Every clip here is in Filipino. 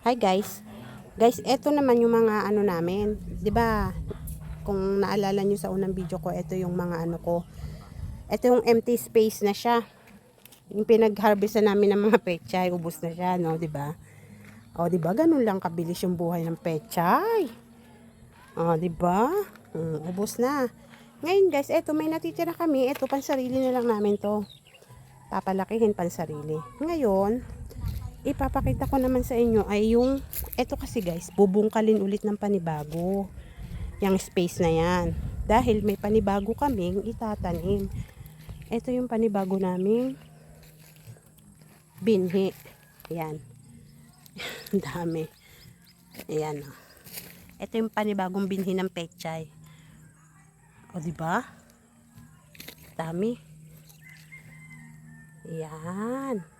Hi guys. Guys, eto naman yung mga ano namin. 'Di ba? Kung naalala nyo sa unang video ko, ito yung mga ano ko. Ito yung empty space na siya. Yung pinag-harvest na namin ng mga pechay, ubos na siya, no, 'di ba? O, 'di ba? Ganun lang kabilis yung buhay ng pechay. O, 'di ba? Mm, ubos na. Ngayon guys, eto may natitira kami. Eto pansarili na lang namin 'to. Papalakihin pansarili. Ngayon, ipapakita ko naman sa inyo ay yung eto kasi guys, bubungkalin ulit ng panibago. Yung space na yan. Dahil may panibago kaming itatanim. Ito yung panibago naming binhi. Yan. Dami. Ayan. Oh. Ito yung panibagong binhi ng pechay. O, di ba? Dami. Yan.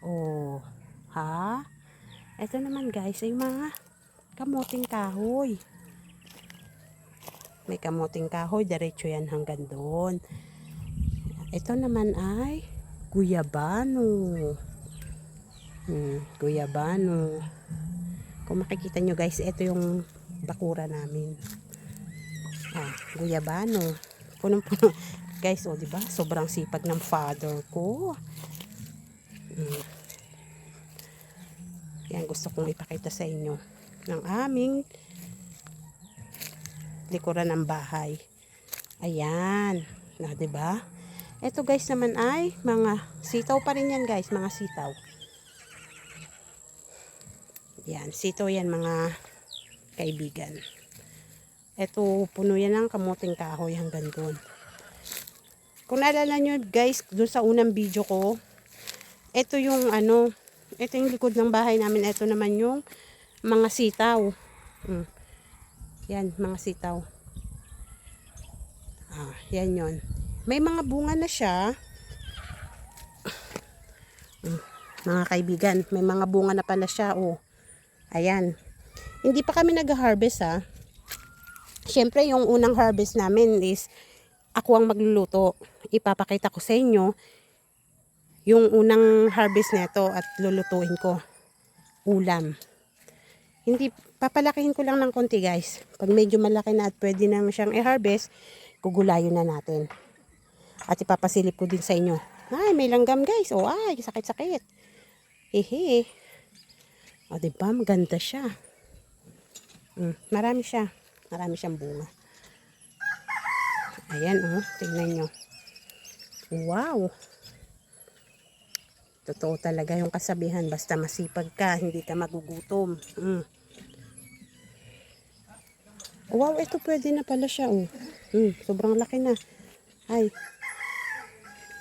Oh. Ha? Ito naman guys ay mga kamuting kahoy. May kamuting kahoy, diretso yan hanggang doon. Ito naman ay guyabano. Hmm, guyabano. Kung makikita nyo guys, ito yung bakura namin. Ah, guyabano. Punong-puno. Guys, oh, di ba? Sobrang sipag ng father ko. Yan, gusto kong ipakita sa inyo ng aming likuran ng bahay. Ayan. Na, ba? Ito guys naman ay mga sitaw pa rin yan guys, mga sitaw. Yan, sitaw yan mga kaibigan. Ito, puno yan ng kamuting kahoy hanggang doon. Kung naalala nyo guys, doon sa unang video ko, ito yung ano, ito yung likod ng bahay namin. Ito naman yung mga sitaw. Mm. Yan, mga sitaw. Ah, yan yon. May mga bunga na siya. Mm, Mga kaibigan, may mga bunga na pala siya. Oh. Ayan. Hindi pa kami nag-harvest ha. Siyempre, yung unang harvest namin is ako ang magluluto. Ipapakita ko sa inyo yung unang harvest nito at lulutuin ko. Ulam. Hindi, papalakihin ko lang ng konti guys. Pag medyo malaki na at pwede na siyang i-harvest, gugulayin na natin. At ipapasilip ko din sa inyo. Ay, may langgam guys. O ay, sakit-sakit. Hehe. O, diba? Maganda siya. Mm, marami siya. Marami siyang bunga. Ayan, oh. Tingnan nyo. Wow. Totoo talaga yung kasabihan. Basta masipag ka, hindi ka magugutom. Mm. Wow, ito pwede na pala siya, oh. Mm, sobrang laki na. Ay.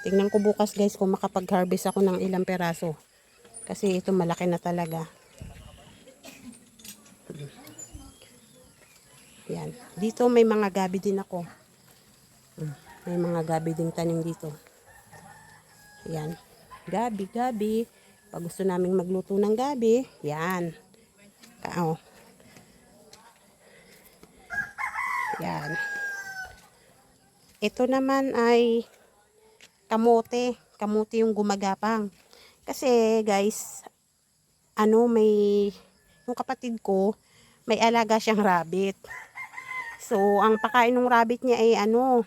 Tingnan ko bukas, guys, kung makapag-harvest ako ng ilang peraso. Kasi ito malaki na talaga. Yan. Dito may mga gabi din ako. Mm, May mga gabi ding tanim dito. Yan. Gabi, gabi. Pag gusto naming magluto ng gabi, yan. Kao. Yan. Ito naman ay kamote. Kamote yung gumagapang. Kasi guys, ano may yung kapatid ko, may alaga siyang rabbit. So, ang pakain ng rabbit niya ay ano,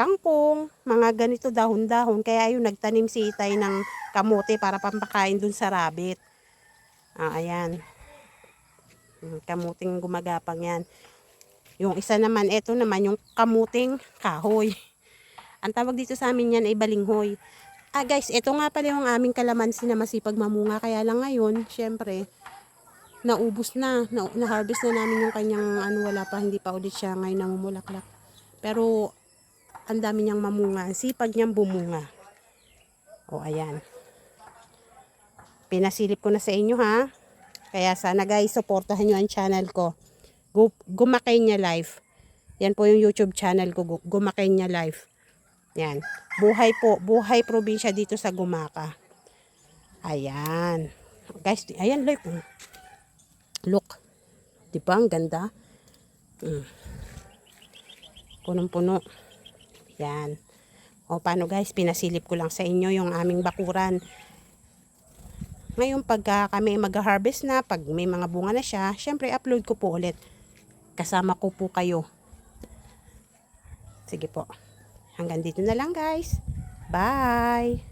kangkong, mga ganito dahon-dahon. Kaya ayun, nagtanim si Itay ng kamote para pampakain dun sa rabbit. Ah, ayan. Mm, Kamuting gumagapang yan. Yung isa naman, ito naman yung kamuting kahoy. Ang tawag dito sa amin yan ay balinghoy. Ah guys, ito nga pala yung aming kalamansi na masipag mamunga. Kaya lang ngayon, syempre, naubos na. na na-harvest na namin yung kanyang ano, wala pa, hindi pa ulit siya ngayon namumulaklak. Pero, ang dami niyang mamunga. Sipag niyang bumunga. O, ayan. Pinasilip ko na sa inyo, ha? Kaya sana guys, supportahan nyo ang channel ko. Gu- Gumakay live. Yan po yung YouTube channel ko, Gu- Gumakay live. Yan. Buhay po, buhay probinsya dito sa Gumaka. Ayan. Guys, ayan live. oh. Look. Di ba? Ang ganda. Mm. Punong-puno. Yan. O paano guys, pinasilip ko lang sa inyo yung aming bakuran. Ngayon, pagka kami mag-harvest na, pag may mga bunga na siya, syempre, upload ko po ulit. Kasama ko po kayo. Sige po. Hanggang dito na lang, guys. Bye!